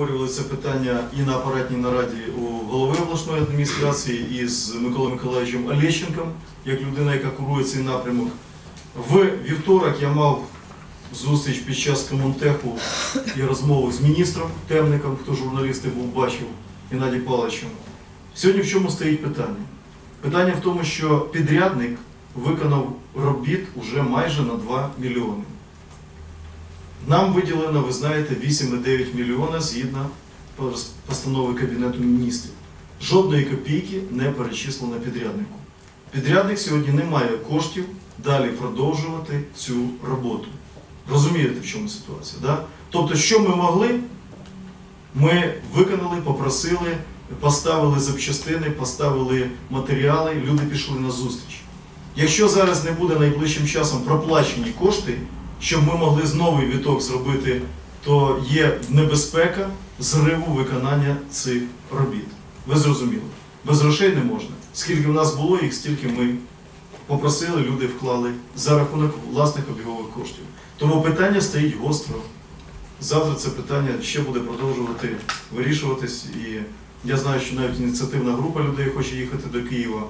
обговорювали це питання і на апаратній нараді у голови обласної адміністрації, і з Миколою Миколаївичем Олещенком, як людина, яка курує цей напрямок. В вівторок я мав зустріч під час комунтеху і розмову з міністром Темником, хто журналісти був бачив, Геннадій Павловичем. Сьогодні в чому стоїть питання? Питання в тому, що підрядник виконав робіт уже майже на 2 мільйони. Нам виділено, ви знаєте, 8,9 мільйона згідно постанови Кабінету міністрів. Жодної копійки не перечислено підряднику. Підрядник сьогодні не має коштів далі продовжувати цю роботу. Розумієте, в чому ситуація? Да? Тобто, що ми могли, ми виконали, попросили, поставили запчастини, поставили матеріали, люди пішли на зустріч. Якщо зараз не буде найближчим часом проплачені кошти, щоб ми могли знову віток зробити, то є небезпека зриву виконання цих робіт. Ви зрозуміли? Без грошей не можна. Скільки в нас було їх, стільки ми попросили, люди вклали за рахунок власних обігових коштів. Тому питання стоїть гостро. Завтра це питання ще буде продовжувати вирішуватись. І я знаю, що навіть ініціативна група людей хоче їхати до Києва,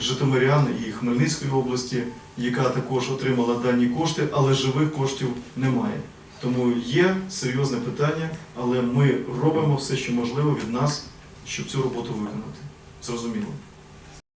Житомирян і Хмельницької області, яка також отримала дані кошти, але живих коштів немає. Тому є серйозне питання, але ми робимо все, що можливо від нас, щоб цю роботу виконати. Зрозуміло.